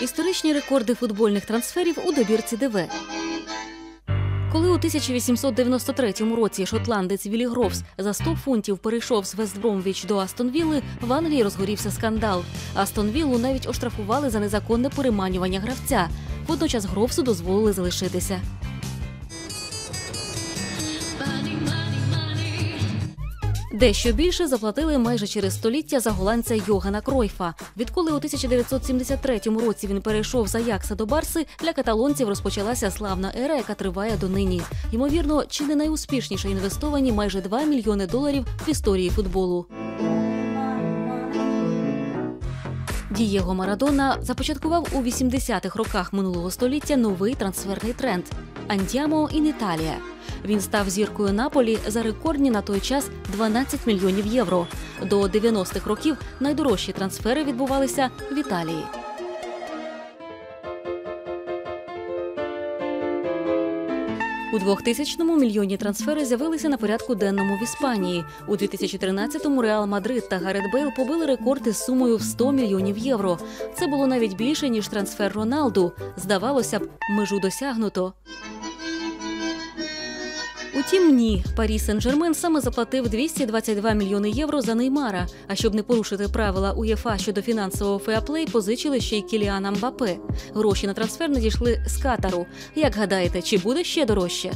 Історичні рекорди футбольних трансферів у добірці ДВ. Коли у 1893 році шотландець Віллі Гровс за 100 фунтів перейшов з Вестбромвіч до Астонвілли, в Англії розгорівся скандал. Астонвіллу навіть оштрафували за незаконне переманювання гравця. Водночас Грофсу дозволили залишитися. Дещо більше заплатили майже через століття за голландця Йогана Кройфа. Відколи у 1973 році він перейшов з Аякса до Барси, для каталонців розпочалася славна ера, яка триває донині. Ймовірно, чи не найуспішніше інвестовані майже 2 мільйони доларів в історії футболу. Дієго Марадона започаткував у 80-х роках минулого століття новий трансферний тренд Андіамо in Італія. Він став зіркою Наполі за рекордні на той час 12 мільйонів євро. До 90-х років найдорожчі трансфери відбувалися в Італії. У 2000-му мільйонні трансфери з'явилися на порядку денному в Іспанії. У 2013-му Реал Мадрид та Гарет Бейл побили рекорди з сумою в 100 мільйонів євро. Це було навіть більше ніж трансфер Роналду. Здавалося б, межу досягнуто. Утім, ні, Парі Сен-Жермен саме заплатив 222 мільйони євро за Неймара. А щоб не порушити правила УЄФА щодо фінансового феаплей, позичили ще й Кіліана Мбапе. Гроші на трансфер надійшли з Катару. Як гадаєте, чи буде ще дорожче?